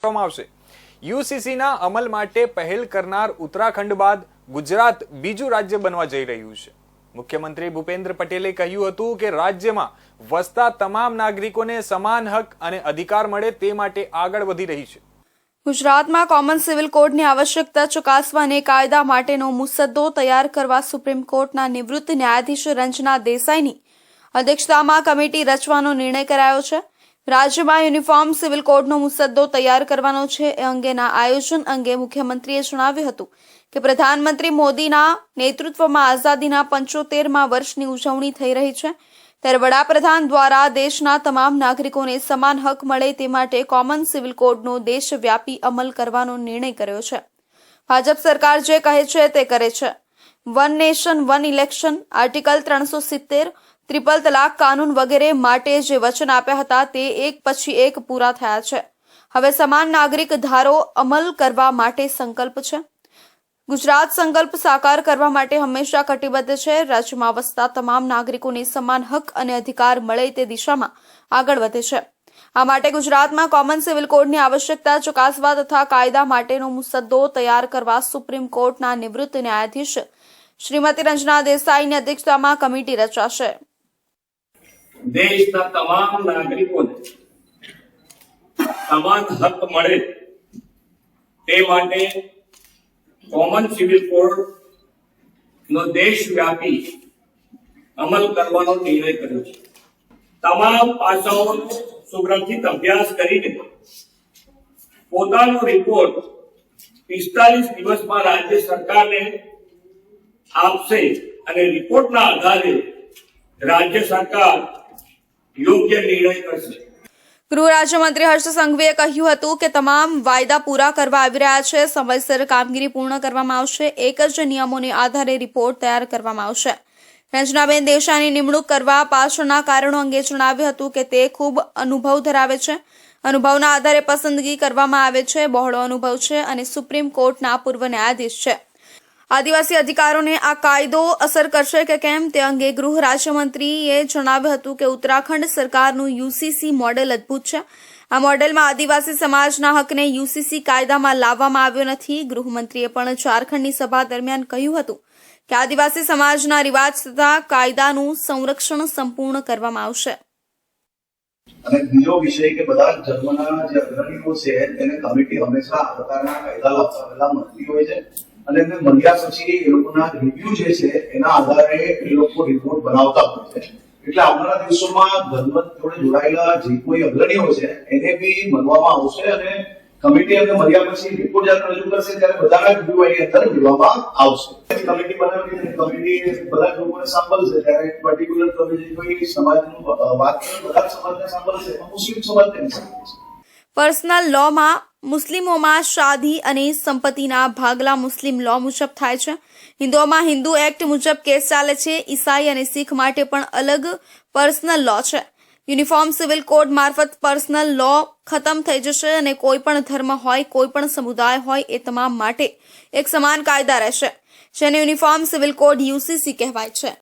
કરવામાં આવશે. યુસીસીના અમલ માટે પહેલ કરનાર ઉત્તરાખંડ બાદ ગુજરાત બીજું રાજ્ય બનવા જઈ રહ્યું છે. મુખ્યમંત્રી ભૂપેન્દ્ર પટેલે કહ્યું હતું કે રાજ્યમાં વસતા તમામ નાગરિકોને સમાન હક અને અધિકાર મળે તે માટે આગળ વધી રહી છે. ગુજરાતમાં કોમન સિવિલ કોડની આવશ્યકતા ચકાસવા અને કાયદા માટેનો મુસદ્દો તૈયાર કરવા સુપ્રીમ કોર્ટના નિવૃત્ત ન્યાયાધીશ રંજના દેસાઈની અધ્યક્ષતામાં કમિટી રચવાનો નિર્ણય કરાયો છે. રાજ્યમાં યુનિફોર્મ સિવિલ કોડનો મુસદ્દો તૈયાર કરવાનો છે. એ અંગેના આયોજન અંગે મુખ્યમંત્રીએ જણાવ્યું હતું કે પ્રધાનમંત્રી મોદીના નેતૃત્વમાં આઝાદીના પંચોતેરમાં વર્ષની ઉજવણી થઈ રહી છે. ત્યારે વડાપ્રધાન દ્વારા દેશના તમામ નાગરિકોને સમાન હક મળે તે માટે કોમન સિવિલ કોડનો દેશવ્યાપી અમલ કરવાનો નિર્ણય કર્યો છે. ભાજપ સરકાર જે કહે છે તે કરે છે. One nation, one election, article ત્રણસો સિત્તેર ત્રિપલ તલાક કાનૂન વગેરે માટે જે વચન આપ્યા હતા તે એક પછી એક પૂરા થયા છે. હવે સમાન નાગરિક ધારો અમલ કરવા માટે સંકલ્પ છે. ગુજરાત સંકલ્પ સાકાર કરવા માટે હંમેશા કટિબદ્ધ છે. રાજ્યમાં વસતા તમામ નાગરિકોને સમાન હક અને અધિકાર મળે તે દિશામાં આગળ વધે છે. આ માટે ગુજરાતમાં કોમન સિવિલ કોડની આવશ્યકતા, ચકાસવા તથા કાયદા માટેનો મુસદ્દો તૈયાર કરવા સુપ્રીમ કોર્ટના નિવૃત્ત ન્યાયાધીશ શ્રીમતી રંજના દેસાઈની અધ્યક્ષતામાં કમિટી રચાશે. દેશના તમામ નાગરિકોને સમાન હક મળે તે માટે કોમન સિવિલ કોડ નો દેશવ્યાપી અમલ કરવાનો નિર્ણય કર્યો છે. તમામ પાસાઓનો સુગ્રથિત અભ્યાસ કરીને પોતાનો રિપોર્ટ પિસ્તાલીસ દિવસમાં રાજ્ય સરકારને આપશે અને રિપોર્ટના આધારે રાજ્ય સરકાર યોગ્ય નિર્ણય કરશે. ગૃહ રાજ્યમંત્રી હર્ષ સંઘવીએ કહ્યું હતું કે તમામ વાયદા પૂરા કરવા આવી રહ્યા છે, સમયસર કામગીરી પૂર્ણ કરવામાં આવશે, એક જ નિયમોને આધારે રિપોર્ટ તૈયાર કરવામાં આવશે. રંજનાબેન દેશાની નિમણૂક કરવા પાછળના કારણો અંગે જણાવ્યું હતું કે તે ખૂબ અનુભવ ધરાવે છે. અનુભવના આધારે પસંદગી કરવામાં આવે છે, બહોળો અનુભવ છે અને સુપ્રીમ કોર્ટના પૂર્વ ન્યાયાધીશ છે. આદિવાસી અધિકારોને આ કાયદો અસર કરશે કે કેમ તે અંગે ગૃહ રાજ્યમંત્રીએ જણાવ્યું હતું કે ઉત્તરાખંડ સરકારનું યુસીસી મોડેલ અદ્ભુત છે. આ મોડેલમાં આદિવાસી સમાજના હકને યુસીસી કાયદામાં લાવવામાં આવ્યો નથી. ગૃહમંત્રીએ પણ ઝારખંડની સભા દરમિયાન કહ્યું હતું કે આદિવાસી સમાજના રિવાજ તથા કાયદાનું સંરક્ષણ સંપૂર્ણ કરવામાં આવશે. અને બીજો વિષય કે બધા ધર્મના જે અગ્રણીઓ છે, તેને કમિટી હંમેશા આ પ્રકારના કાયદા લાવતા પહેલા મળતી હોય છે. અને મેં મળ્યા પછી એ લોકોના રિવ્યુ જે છે, એના આધારે એ લોકો રિપોર્ટ બનાવતા હોય છે. એટલે આવનારા દિવસોમાં ધર્મ જોડે જોડાયેલા જે કોઈ અગ્રણીઓ છે, એને બી મળવામાં આવશે અને કમિટી એમને મળ્યા પછી રિપોર્ટ જ્યારે રજૂ કરશે, ત્યારે બધાના રિવ્યુ એની અંદર લેવામાં આવશે. કમિટી બનાવી કમિટી બધા લોકોને સાંભળશે. ત્યારે પર્ટિક્યુલર તમે જે કોઈ સમાજનું વાત બધા સમાજને સાંભળશે મુસ્લિમ સમાજ સાંભળશે પર્સનલ લોમાં મુસ્લિમોમાં શાદી અને સંપત્તિના ભાગલા મુસ્લિમ લો મુજબ થાય છે. હિન્દુઓમાં હિન્દુ એક્ટ મુજબ કેસ ચાલે છે. ઈસાઈ અને શીખ માટે પણ અલગ પર્સનલ લો છે. યુનિફોર્મ સિવિલ કોડ મારફત પર્સનલ લો ખતમ થઈ જશે અને કોઈ પણ ધર્મ હોય, કોઈ પણ સમુદાય હોય એ તમામ માટે એક સમાન કાયદા રહેશે, જેને યુનિફોર્મ સિવિલ કોડ યુસીસી કહેવાય છે.